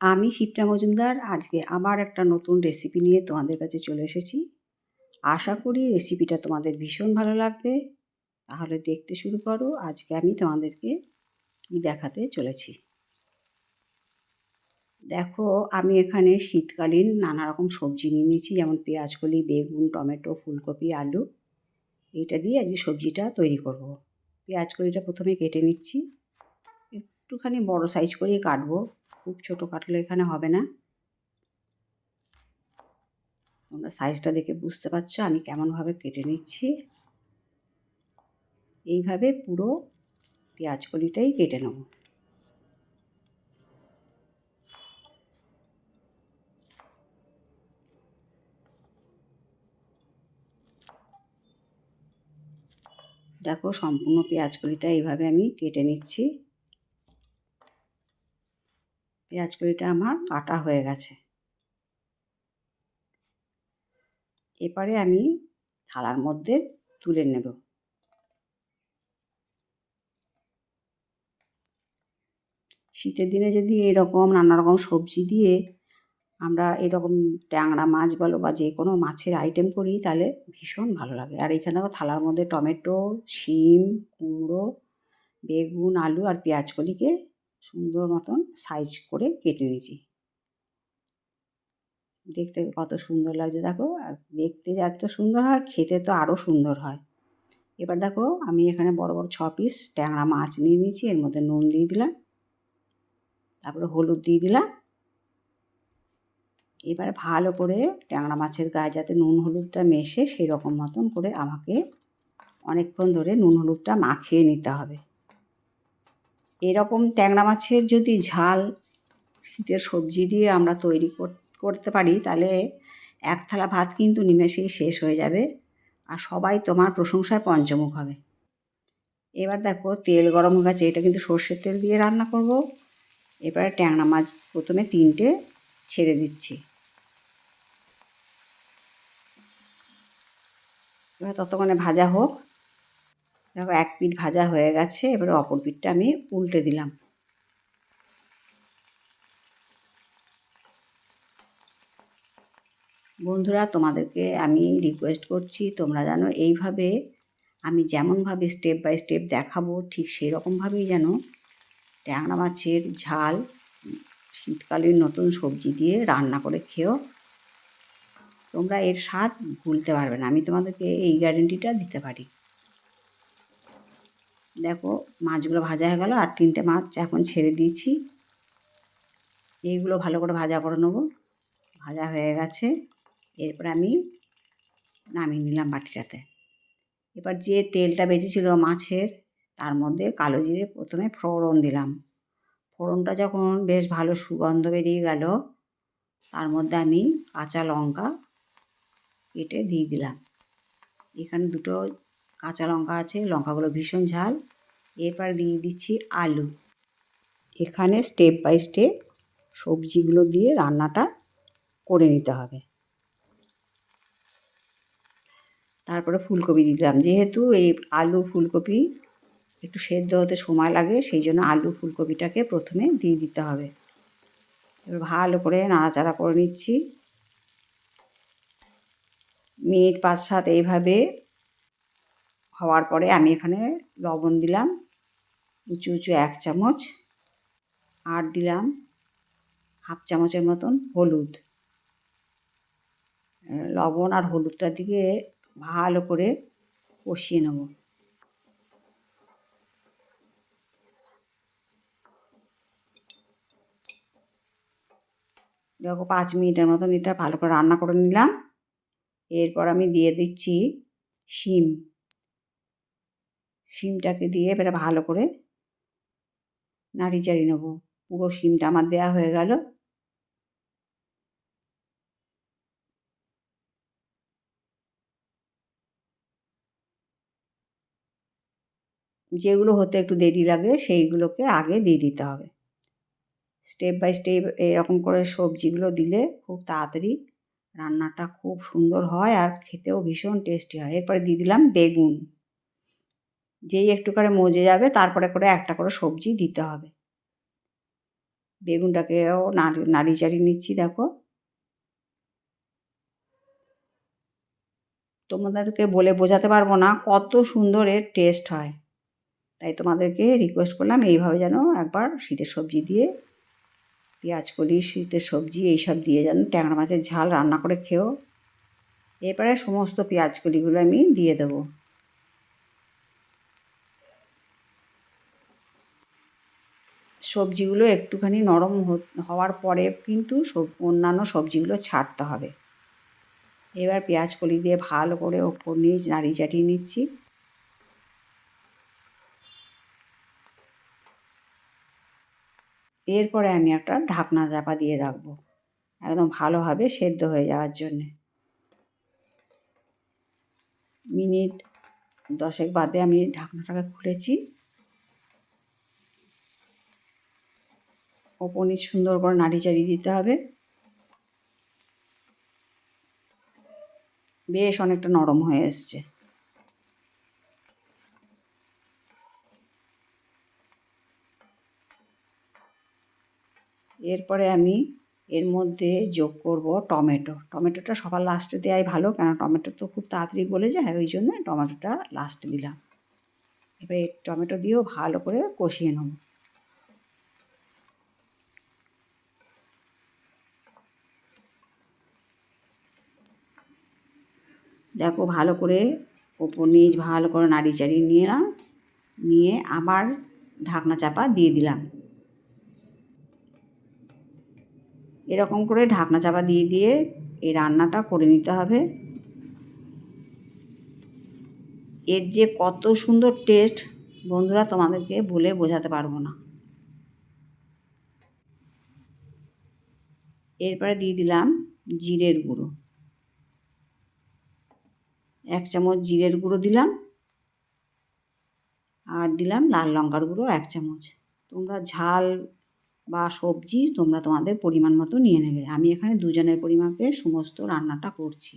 আমি শিপ্রা মজুমদার, আজকে আবার একটা নতুন রেসিপি নিয়ে তোমাদের কাছে চলে এসেছি। আশা করি রেসিপিটা তোমাদের ভীষণ ভালো লাগবে। তাহলে দেখতে শুরু করো, আজকে আমি তোমাদেরকে কী দেখাতে চলেছি। দেখো, আমি এখানে শীতকালীন নানা রকম সবজি নিয়ে নিয়েছি, যেমন পেঁয়াজকলি, বেগুন, টমেটো, ফুলকপি, আলু। এইটা দিয়ে আজকে সবজিটা তৈরি করব। পেঁয়াজকলিটা প্রথমে কেটে নিচ্ছি। একটুখানি বড় সাইজ করেই কাটবো। খুব ছোট কাটলে এখানে হবে না। তোমরা সাইজটা দেখে বুঝতে পারছ, আমি কেমনভাবে কেটে নিচ্ছি। এইভাবে পুরো পেঁয়াজ কলিটাই কেটে নেব। দেখো, সম্পূর্ণ পেঁয়াজ কলিটা এইভাবে আমি কেটে নিচ্ছি। পেঁয়াজ কড়িটা আমার কাটা হয়ে গেছে। এবারে আমি থালার মধ্যে তুলে নেব। শীতের দিনে যদি এরকম নানা রকম সবজি দিয়ে আমরা এরকম ট্যাংরা মাছ বলো বা যে কোনো মাছের আইটেম করি, তাহলে ভীষণ ভালো লাগে। আর এখানে দেখো থালার মধ্যে টমেটো, শিম, কুমড়ো, বেগুন, আলু আর পেঁয়াজ কলিকে সুন্দর মতন সাইজ করে কেটে নিয়েছি। দেখতে কত সুন্দর লাগছে দেখো, আর দেখতে এত সুন্দর হয়, খেতে তো আরও সুন্দর হয়। এবার দেখো, আমি এখানে বড় বড় ছ পিস ট্যাংরা মাছ নিয়ে নিয়েছি, এর মধ্যে নুন দিয়ে দিলাম, তারপরে হলুদ দিয়ে দিলাম। এবার ভালো করে ট্যাংরা মাছের গায়ে যাতে নুন হলুদটা মেশে সেই রকম মতন করে আমাকে অনেকক্ষণ ধরে নুন হলুদটা মাখিয়ে নিতে হবে। এরকম ট্যাংরা মাছের যদি ঝাল শীতের সবজি দিয়ে আমরা তৈরি করতে পারি, তাহলে এক থালা ভাত কিন্তু নিমেষেই শেষ হয়ে যাবে। আর সবাই তোমার প্রশংসায় পঞ্চমুখ হবে। এবার দেখো তেল গরম হয়ে গেছে, এটা কিন্তু সর্ষের তেল দিয়ে রান্না করব। এবারে ট্যাংরা মাছ প্রথমে তিনটে ছেড়ে দিচ্ছি। এবার ততক্ষণে ভাজা হোক। দেখো, এক পিঠ ভাজা হয়ে গেছে, এবারে অপর পিঠটা আমি উল্টে দিলাম। বন্ধুরা, তোমাদেরকে আমি রিকোয়েস্ট করছি, তোমরা যেন এইভাবে আমি যেমনভাবে স্টেপ বাই স্টেপ দেখাবো, ঠিক সেই রকমভাবেই যেন ট্যাংরা মাছের ঝাল শীতকালীন নতুন সবজি দিয়ে রান্না করে খেও। তোমরা এর স্বাদ ভুলতে পারবে না, আমি তোমাদেরকে এই গ্যারেন্টিটা দিতে পারি। দেখো মাছগুলো ভাজা হয়ে গেল আর তিনটে মাছ এখন ছেড়ে দিয়েছি। এইগুলো ভালো করে ভাজা করে নেব। ভাজা হয়ে গেছে। এরপর আমি নামিয়ে নিলাম বাটিটাতে। এবার যে তেলটা বেঁচেছিল মাছের, তার মধ্যে কালো জিরে প্রথমে ফোড়ন দিলাম। ফোড়নটা যখন বেশ ভালো সুগন্ধ বেরিয়ে গেল, তার মধ্যে আমি কাঁচা লঙ্কা কেটে দিয়ে দিলাম। এখানে দুটো কাঁচা লঙ্কা আছে, লঙ্কাগুলো ভীষণ ঝাল। এরপর দিয়ে দিচ্ছি আলু। এখানে স্টেপ বাই স্টেপ সবজিগুলো দিয়ে রান্নাটা করে নিতে হবে। তারপরে ফুলকপি দিলাম। যেহেতু এই আলু ফুলকপি একটু সেদ্ধ হতে সময় লাগে, সেই জন্য আলু ফুলকপিটাকে প্রথমে দিয়ে দিতে হবে। এবার ভালো করে নাড়াচাড়া করে নিচ্ছি। মিনিট পাঁচ সাত এইভাবে হওয়ার পরে আমি এখানে লবণ দিলাম, উঁচু উঁচু এক চামচ, আর দিলাম হাফ চামচের মতন হলুদ। লবণ আর হলুদটা দিয়ে ভালো করে কষিয়ে নেব। দেখো পাঁচ মিনিটের মতন এটা ভালো করে রান্না করে নিলাম। এরপর আমি দিয়ে দিচ্ছি শিম। শিমটাকে দিয়ে এবারে ভালো করে নাড়ি চাড়ি নেব। পুরো শিমটা আমার দেওয়া হয়ে গেল। যেগুলো হতে একটু দেরি লাগে, সেইগুলোকে আগে দিয়ে দিতে হবে। স্টেপ বাই স্টেপ এরকম করে সবজিগুলো দিলে খুব তাড়াতাড়ি রান্নাটা খুব সুন্দর হয় আর খেতেও ভীষণ টেস্টি হয়। এরপরে দিয়ে দিলাম বেগুন। যেই একটু করে মজে যাবে, তারপরে করে একটা করে সবজি দিতে হবে। বেগুনটাকেও নাড়ি নাড়ি চাড়িয়ে নিচ্ছি, দেখো। তোমাদেরকে বলে বোঝাতে পারব না কত সুন্দর এর টেস্ট হয়। তাই তোমাদেরকে রিকোয়েস্ট করলাম এইভাবে যেন একবার শীতের সবজি দিয়ে, পেঁয়াজ, কলি, শীতের সবজি এইসব দিয়ে যেন ট্যাংরা মাছের ঝাল রান্না করে খেও। এরপরে সমস্ত পেঁয়াজ, কলিগুলো আমি দিয়ে দেবো। সবজিগুলো একটুখানি নরম হওয়ার পরে কিন্তু অন্যান্য সবজিগুলো ছাড়তে হবে। এবার পেঁয়াজ কলি দিয়ে ভালো করে ওপর নিচ নাড়ি চাটিয়ে নিচ্ছি। এরপরে আমি একটা ঢাকনা চাপা দিয়ে রাখব। একদম ভালোভাবে সেদ্ধ হয়ে যাওয়ার জন্যে। মিনিট দশেক বাদে আমি ঢাকনাটাকে খুলেছি। ওপর নিচ সুন্দর করে নাড়ি চাড়িয়ে দিতে হবে। বেশ অনেকটা নরম হয়ে এসছে। এরপরে আমি এর মধ্যে যোগ করব টমেটো। টমেটোটা সবার লাস্টে দেওয়াই ভালো কেন টমেটো তো খুব তাড়াতাড়ি গলে যায়, ওই জন্য টমেটোটা লাস্টে দিলাম। এবারে টমেটো দিয়েও ভালো করে কষিয়ে নেব। দেখো ভালো করে ওপর নিচ ভালো করে নাড়ি চাড়িয়ে নিলাম, নিয়ে আবার ঢাকনা চাপা দিয়ে দিলাম। এরকম করে ঢাকনা চাপা দিয়ে দিয়ে এই রান্নাটা করে নিতে হবে। এর যে কত সুন্দর টেস্ট, বন্ধুরা তোমাদেরকে বলে বোঝাতে পারব না। এরপরে দিয়ে দিলাম জিরের গুঁড়ো। এক চামচ জিরের গুঁড়ো দিলাম আর দিলাম লাল লঙ্কার গুঁড়ো এক চামচ। তোমরা ঝাল বা সবজি তোমরা তোমাদের পরিমাণ মতো নিয়ে নেবে। আমি এখানে দুজনের পরিমাপে সমস্ত রান্নাটা করছি।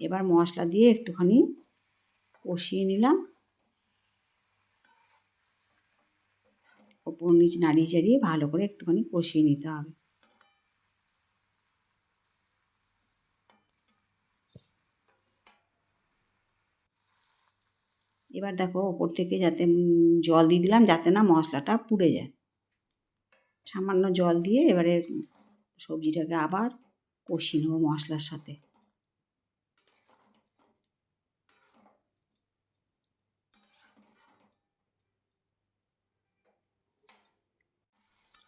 এবার মশলা দিয়ে একটুখানি কষিয়ে নিলাম। ওপর নিচ নাড়িয়ে চাড়িয়ে ভালো করে একটুখানি কষিয়ে নিতে হবে। এবার দেখো ওপর থেকে যাতে জল দিয়ে দিলাম যাতে না মশলাটা পুড়ে যায়। সামান্য জল দিয়ে এবারে সবজিটাকে আবার কষিয়ে নেব মশলার সাথে।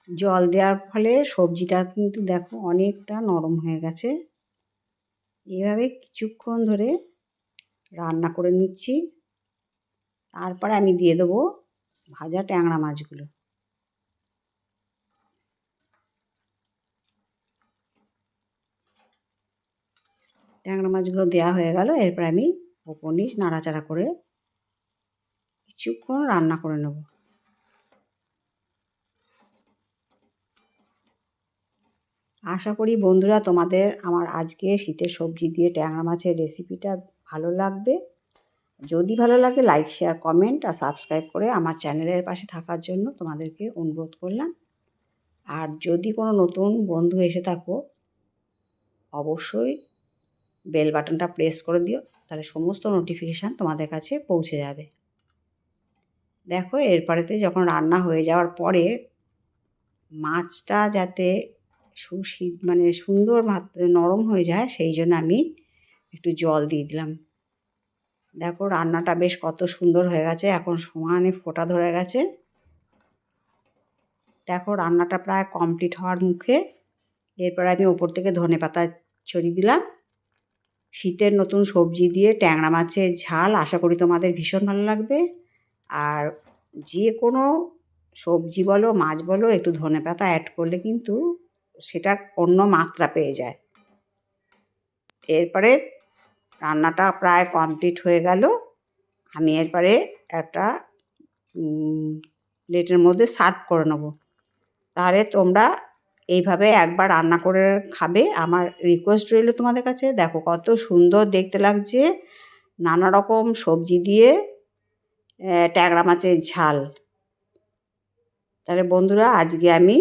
জল দেওয়ার ফলে সবজিটা কিন্তু দেখো অনেকটা নরম হয়ে গেছে। এভাবে কিছুক্ষণ ধরে রান্না করে নিচ্ছি। তারপরে আমি দিয়ে দেবো ভাজা ট্যাংরা মাছগুলো। ট্যাংরা মাছগুলো দেওয়া হয়ে গেল, এরপর আমি নিচ নাড়াচাড়া করে কিছুক্ষণ রান্না করে নেব। আশা করি বন্ধুরা তোমাদের আমার আজকে শীতের সবজি দিয়ে ট্যাংরা মাছের রেসিপিটা ভালো লাগবে। যদি ভালো লাগে লাইক শেয়ার কমেন্ট আর সাবস্ক্রাইব করে আমার চ্যানেলের পাশে থাকার জন্য তোমাদেরকে অনুরোধ করলাম। আর যদি কোনো নতুন বন্ধু এসে থাকো, অবশ্যই বেল বাটনটা প্রেস করে দিও, তাহলে সমস্ত নোটিফিকেশান তোমাদের কাছে পৌঁছে যাবে। দেখো, এরপরেতে যখন রান্না হয়ে যাওয়ার পরে মাছটা যাতে সুশি মানে সুন্দর নরম হয়ে যায়, সেই জন্য আমি একটু জল দিয়ে দিলাম। দেখো রান্নাটা বেশ কত সুন্দর হয়ে গেছে, এখন সমানে ফোটা ধরে গেছে। দেখো রান্নাটা প্রায় কমপ্লিট হওয়ার মুখে, এরপর আমি ওপর থেকে ধনে পাতা ছড়িয়ে দিলাম। শীতের নতুন সবজি দিয়ে ট্যাংরা মাছের ঝাল আশা করি তোমাদের ভীষণ ভালো লাগবে। আর যে কোনো সবজি বলো, মাছ বলো, একটু ধনে পাতা অ্যাড করলে কিন্তু সেটা অন্য মাত্রা পেয়ে যায়। এরপরে রান্নাটা প্রায় কমপ্লিট হয়ে গেল। আমি এরপরে একটা প্লেটের মধ্যে সার্ভ করে নেব। তাহলে তোমরা এইভাবে একবার রান্না করে খাবে। আমার রিকোয়েস্ট রইল তোমাদের কাছে। দেখো কত সুন্দর দেখতে লাগছে। নানা রকম সবজি দিয়ে ট্যাংরা মাছের ঝাল। তাহলে বন্ধুরা, আজকে আমি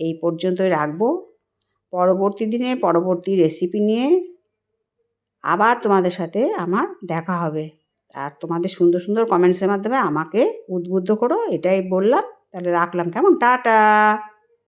এই পর্যন্তই রাখব। পরবর্তী দিনে পরবর্তী রেসিপি নিয়ে আবার তোমাদের সাথে আমার দেখা হবে। আর তোমাদের সুন্দর সুন্দর কমেন্টসের মাধ্যমে আমাকে উদ্বুদ্ধ করো, এটাই বললাম। তাহলে রাখলাম। কেমন? টাটা!